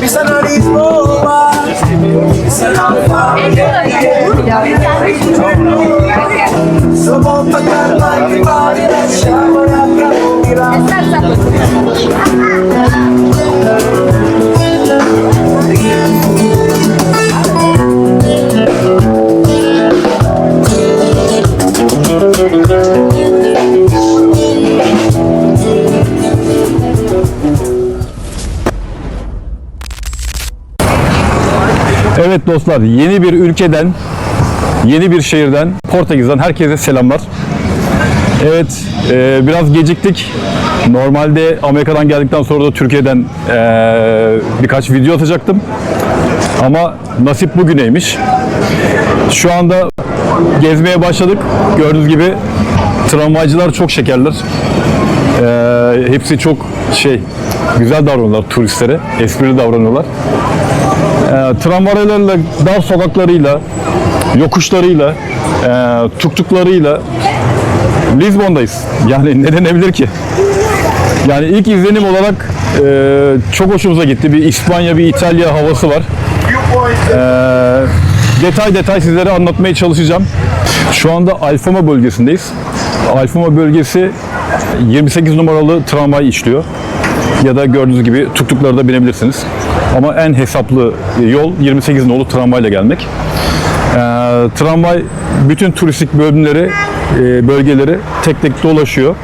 Bisa nariz mo ba? Isa lang pa Subong pagkalman Iba rin siya Wala kang hirap Evet dostlar, yeni bir ülkeden, yeni bir şehirden, Portekiz'den herkese selamlar. Evet, e, biraz geciktik. Normalde Amerika'dan geldikten sonra da Türkiye'den e, birkaç video atacaktım. Ama nasip bugüneymiş. Şu anda gezmeye başladık. Gördüğünüz gibi tramvaycılar çok şekerler. E, hepsi çok şey, güzel davranıyorlar turistlere, esprili davranıyorlar e, tramvaylarla, dar sokaklarıyla, yokuşlarıyla, e, tuktuklarıyla Lizbon'dayız. Yani ne denebilir ki? Yani ilk izlenim olarak e, çok hoşumuza gitti. Bir İspanya, bir İtalya havası var. E, detay detay sizlere anlatmaya çalışacağım. Şu anda Alfama bölgesindeyiz. Alfama bölgesi 28 numaralı tramvay işliyor. Ya da gördüğünüz gibi tuktuklarda da binebilirsiniz. Ama en hesaplı yol 28 nolu tramvayla gelmek. Ee, tramvay bütün turistik bölümleri, e, bölgeleri tek tek dolaşıyor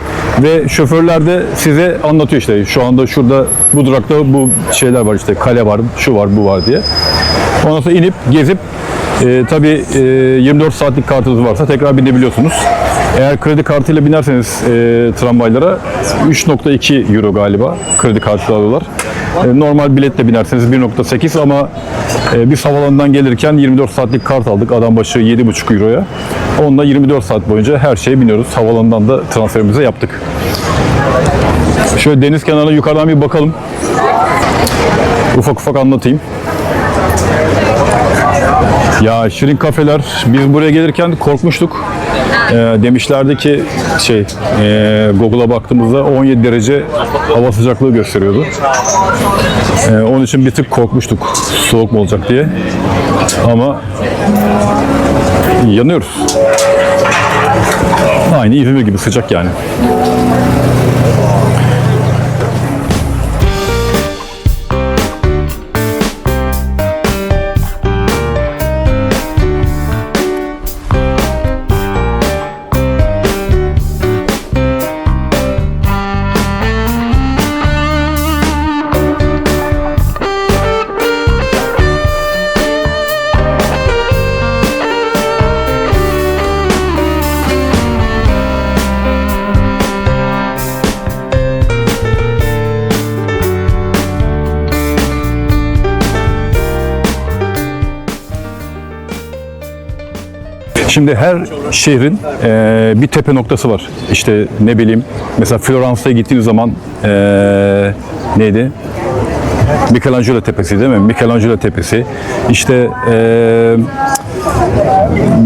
ve şoförler de size anlatıyor işte şu anda şurada bu durakta bu şeyler var işte kale var, şu var, bu var diye. Ondan sonra inip gezip e, tabii e, 24 saatlik kartınız varsa tekrar binebiliyorsunuz. Eğer kredi kartıyla binerseniz e, tramvaylara 3.2 euro galiba kredi kartı alıyorlar. E, normal biletle binerseniz 1.8 ama e, biz havalandan gelirken 24 saatlik kart aldık adam başı 7.5 euroya. Onunla 24 saat boyunca her şeye biniyoruz. Havalandan da transferimizi yaptık. Şöyle deniz kenarına yukarıdan bir bakalım. Ufak ufak anlatayım. Ya şirin kafeler biz buraya gelirken korkmuştuk. Ee, demişlerdi ki şey e, Google'a baktığımızda 17 derece hava sıcaklığı gösteriyordu. Ee, onun için bir tık korkmuştuk soğuk mu olacak diye. Ama yanıyoruz. Aynı İzmir gibi sıcak yani. Şimdi her şehrin eee, bir tepe noktası var. İşte ne bileyim mesela Floransa'ya gittiğiniz zaman eee, neydi? Michelangelo Tepesi değil mi? Michelangelo Tepesi. İşte eee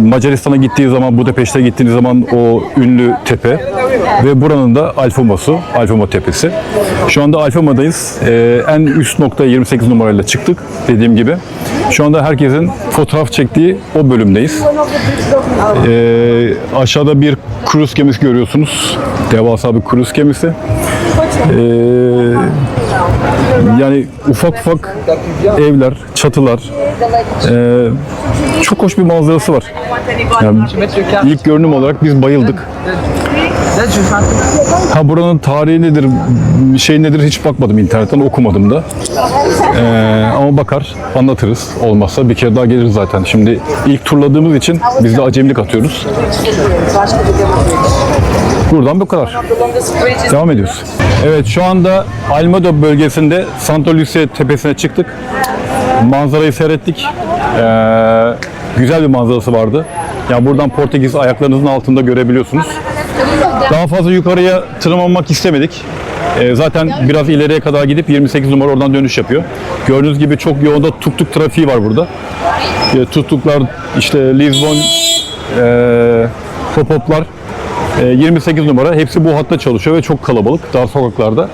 Macaristan'a gittiği zaman, Budapeşte'ye gittiğiniz zaman o ünlü tepe ve buranın da Alfamosu, Alfamo Tepesi. Şu anda Alfamo'dayız. Ee, en üst noktaya 28 numarayla çıktık dediğim gibi. Şu anda herkesin fotoğraf çektiği o bölümdeyiz. Ee, aşağıda bir kruz gemisi görüyorsunuz. Devasa bir kruz gemisi. Ee, yani ufak ufak evler, çatılar, ee, çok hoş bir manzarası var. Yani ilk görünüm olarak biz bayıldık. Ha buranın tarihi nedir, şey nedir hiç bakmadım internetten okumadım da. Ee, ama bakar, anlatırız. Olmazsa bir kere daha geliriz zaten. Şimdi ilk turladığımız için biz de acemilik atıyoruz. Buradan bu kadar. Devam ediyoruz. Evet şu anda Almada bölgesinde Santa Lucia tepesine çıktık. Manzarayı seyrettik. Ee, güzel bir manzarası vardı. Yani buradan Portekiz ayaklarınızın altında görebiliyorsunuz. Daha fazla yukarıya tırmanmak istemedik. Ee, zaten biraz ileriye kadar gidip 28 numara oradan dönüş yapıyor. Gördüğünüz gibi çok yoğunda tuk tuk trafiği var burada. Ee, tuk tuklar işte Lisbon, e, pop-up'lar E, 28 numara. Hepsi bu hatta çalışıyor ve çok kalabalık dar sokaklarda.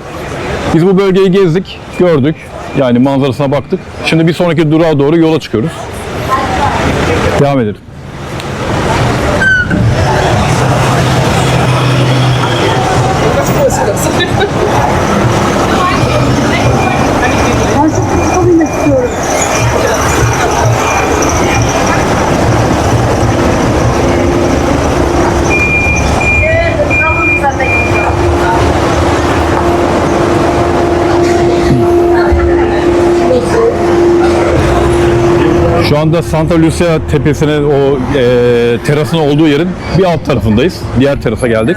Biz bu bölgeyi gezdik, gördük. Yani manzarasına baktık. Şimdi bir sonraki durağa doğru yola çıkıyoruz. Devam edelim. Anda Santa Lucia tepesine o e, terasın olduğu yerin bir alt tarafındayız. Diğer terasa geldik.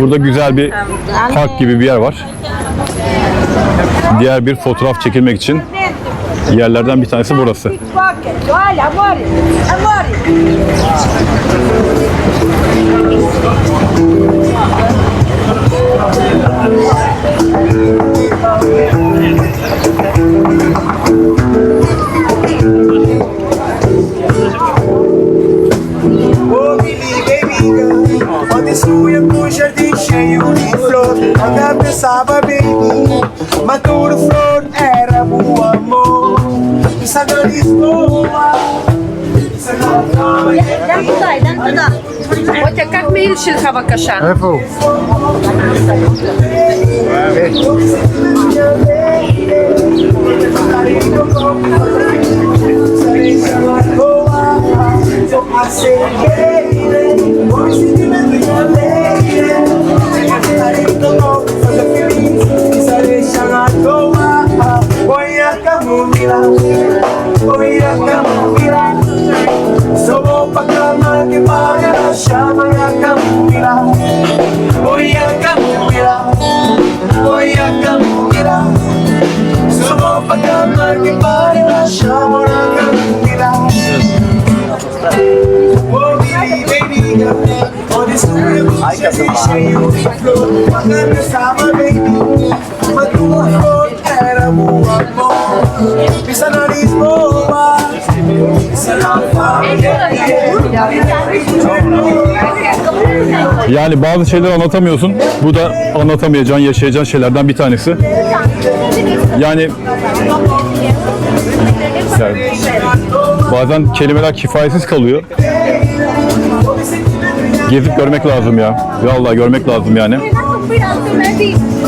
Burada güzel bir park gibi bir yer var. Diğer bir fotoğraf çekilmek için yerlerden bir tanesi burası. pensava baby Maduro flor era o amor Pensando em Lisboa Dan туда, dan туда. Отя, как ми решили хавакаша? Voy sa feelings. Isa rin siyang agawa. Boya ka mo nila Boya ka mo nila So pagka magkipara na siya Boya ka mo nila Boya ka mo nila Boya ka mo nila So pagka magkipara na siya Boya ka mo nila I got some tua flor era o amor. Pensa na Lisboa, pensa na família. Yani bazı şeyleri anlatamıyorsun. Bu da anlatamayacağın, yaşayacağın şeylerden bir tanesi. Yani bazen kelimeler kifayetsiz kalıyor. Gezip görmek lazım ya. Vallahi görmek lazım yani.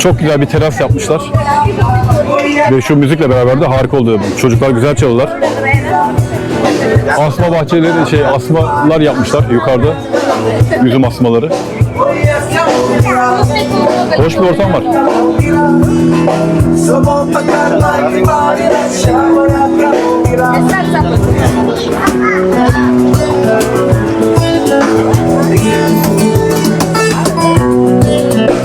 Çok güzel bir teras yapmışlar. Ve şu müzikle beraber de harika oluyor. Çocuklar güzel çalıyorlar. Asma bahçeleri, şey asmalar yapmışlar yukarıda. Üzüm asmaları. Hoş bir ortam var.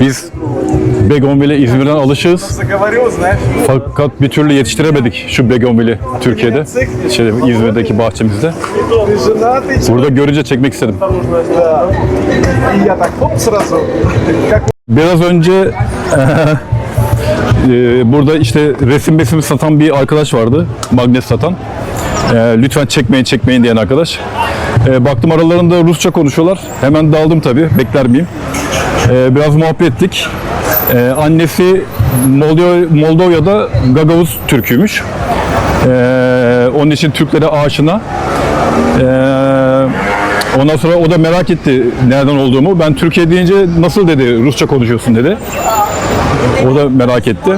Biz Begonvil'e İzmir'den alışığız. Fakat bir türlü yetiştiremedik şu Begonvil'i Türkiye'de. Şey, İzmir'deki bahçemizde. Burada görünce çekmek istedim. Biraz önce e, burada işte resim resim satan bir arkadaş vardı. Magnet satan. E, lütfen çekmeyin çekmeyin diyen arkadaş. E, baktım aralarında Rusça konuşuyorlar. Hemen daldım tabii. Bekler miyim? E, biraz muhabbet ettik. E, annesi Moldova, Moldova'da Gagavuz Türküymüş. E, onun için Türklere aşina. E, ondan sonra o da merak etti nereden olduğumu. Ben Türkiye deyince nasıl dedi Rusça konuşuyorsun dedi. O da merak etti.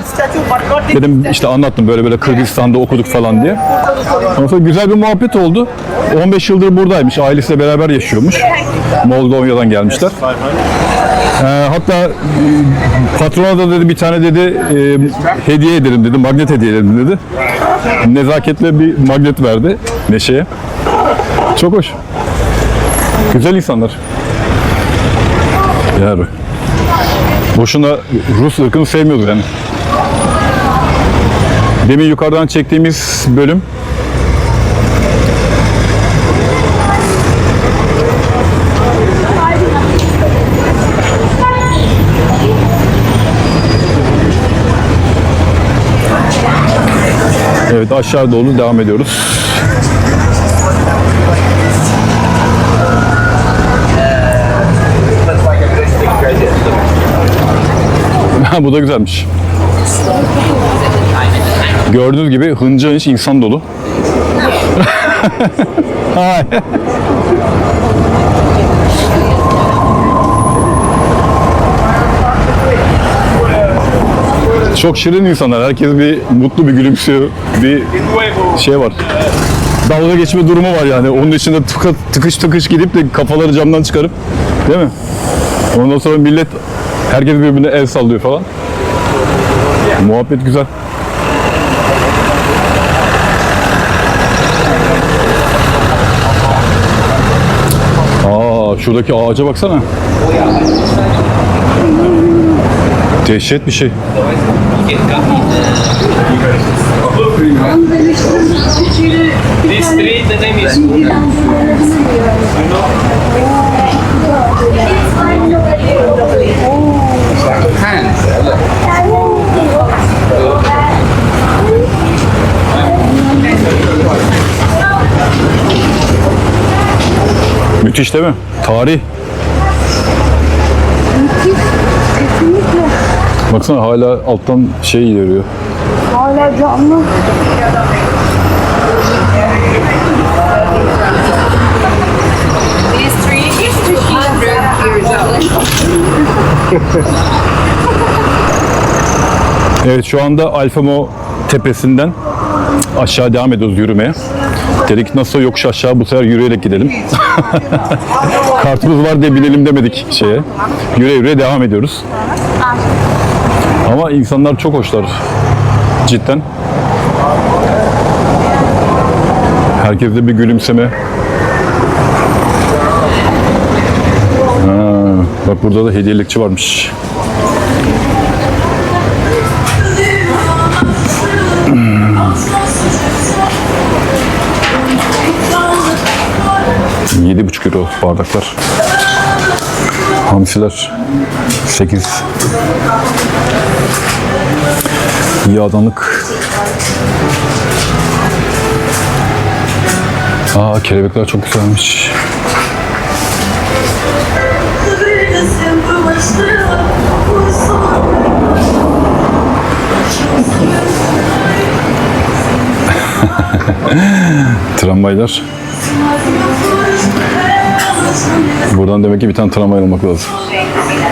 Dedim işte anlattım böyle böyle Kırgızistan'da okuduk falan diye. Ondan sonra güzel bir muhabbet oldu. 15 yıldır buradaymış. Ailesiyle beraber yaşıyormuş. Moldova'dan gelmişler. Ee, hatta e, patrona da dedi bir tane dedi e, hediye ederim dedi. Magnet hediye ederim dedi. Nezaketle bir magnet verdi Neşe'ye. Çok hoş. Güzel insanlar. Yani boşuna Rus ırkını sevmiyordu yani. Demin yukarıdan çektiğimiz bölüm Evet aşağı doğru devam ediyoruz. Ha, Bu da güzelmiş. Gördüğünüz gibi hınca hınç insan dolu. Çok şirin insanlar. Herkes bir mutlu bir gülümsüyor. Bir şey var. Dalga geçme durumu var yani. Onun içinde tıkış tıkış gidip de kafaları camdan çıkarıp değil mi? Ondan sonra millet herkes birbirine el sallıyor falan. Muhabbet güzel. Aa şuradaki ağaca baksana. Dehşet bir şey. This street, the name is Müthiş değil mi? Tarih. Kesinlikle. Baksana hala alttan şey ilerliyor. Hala canlı. This tree is 200 years old. Evet şu anda Alfamo tepesinden aşağı devam ediyoruz yürümeye. Dedik nasıl yokuş aşağı bu sefer yürüyerek gidelim. Kartımız var diye binelim demedik şeye. Yürüye yürüye devam ediyoruz. Ama insanlar çok hoşlar. Cidden. Herkeste bir gülümseme. Ha, bak burada da hediyelikçi varmış. Yedi buçuk euro bardaklar. Hamsiler 8 Yağdanlık Aa kelebekler çok güzelmiş. Tramvaylar. Buradan demek ki bir tane tramvay almak lazım.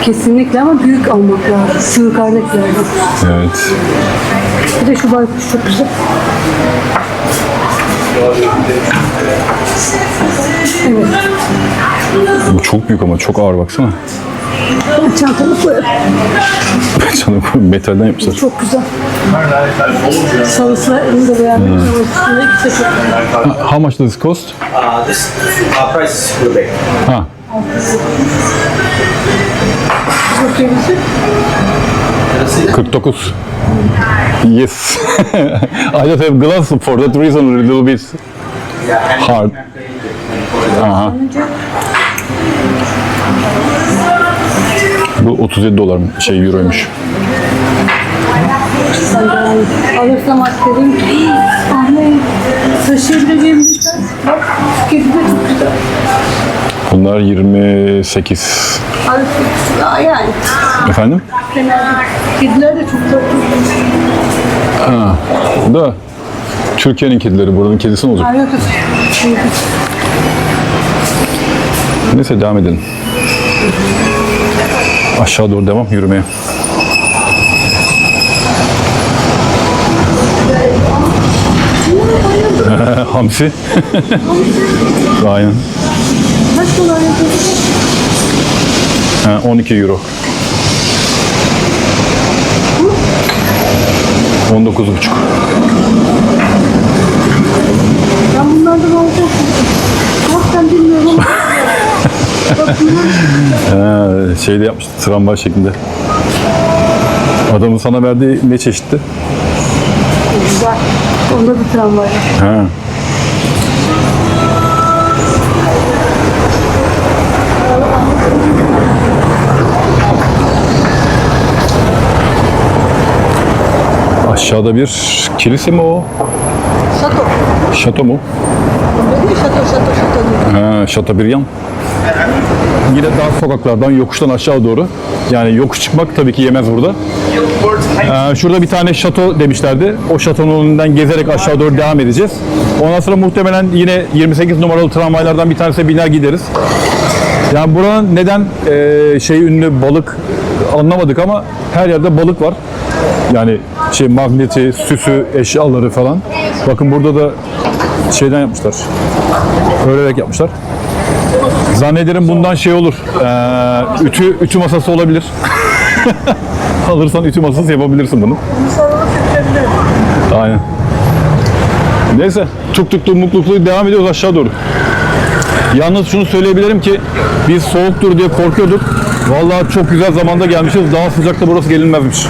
Kesinlikle ama büyük almak lazım. Sığ kaynaklardan. Evet. Bir de şu baykuş çok güzel. Evet. Bu çok büyük ama çok ağır baksana. Çantamı koyarım. Canım metalden yapmışlar. Çok güzel. Salısını da beğendim. Güzel. How much does it cost? Uh, this uh, price is Quebec. Ha. Bakıyor musun? 49. Yes. I just have glass for that reason a little bit hard. Aha. Bu 37 dolar mı? Şey euroymuş. Alırsam aktarayım. Ahmet. Taşıyabileceğim bir tane. Bak. Çok güzel. Bunlar 28. Alırsın. Yani. Efendim? Kediler de çok tatlı. Da Türkiye'nin kedileri, buranın kedisi ne olacak? Ay, yok, yok. Yok. Neyse devam edelim. Aşağı doğru devam yürümeye. Hamsi. Aynen. Kaç dolar yapıyorsun? Ha, 12 euro. 19 buçuk. Ben bunlardan. Bak ben bilmiyorum Ha, şeyde yapmıştı tramvay şeklinde. Adamın sana verdiği ne çeşitti? güzel. Onda da tramvay. Ha. Aşağıda bir kilise mi o? Şato. Şato mu? Şato şato şato. Ha, Şatabiryan. Yine dar sokaklardan yokuştan aşağı doğru. Yani yokuş çıkmak tabii ki yemez burada. Ee, şurada bir tane şato demişlerdi. O şatonun önünden gezerek aşağı doğru devam edeceğiz. Ondan sonra muhtemelen yine 28 numaralı tramvaylardan bir tanesine biner gideriz. Yani buranın neden e, şey ünlü balık anlamadık ama her yerde balık var. Yani şey magneti, süsü, eşyaları falan. Bakın burada da şeyden yapmışlar. Örerek yapmışlar. Zannederim bundan şey olur. Ee, ütü ütü masası olabilir. Alırsan ütü masası yapabilirsin bunu. Aynen. Neyse tuk tuk tuk mukluklu devam ediyoruz aşağı doğru. Yalnız şunu söyleyebilirim ki biz soğuktur diye korkuyorduk. Vallahi çok güzel zamanda gelmişiz. Daha sıcakta burası gelinmezmiş.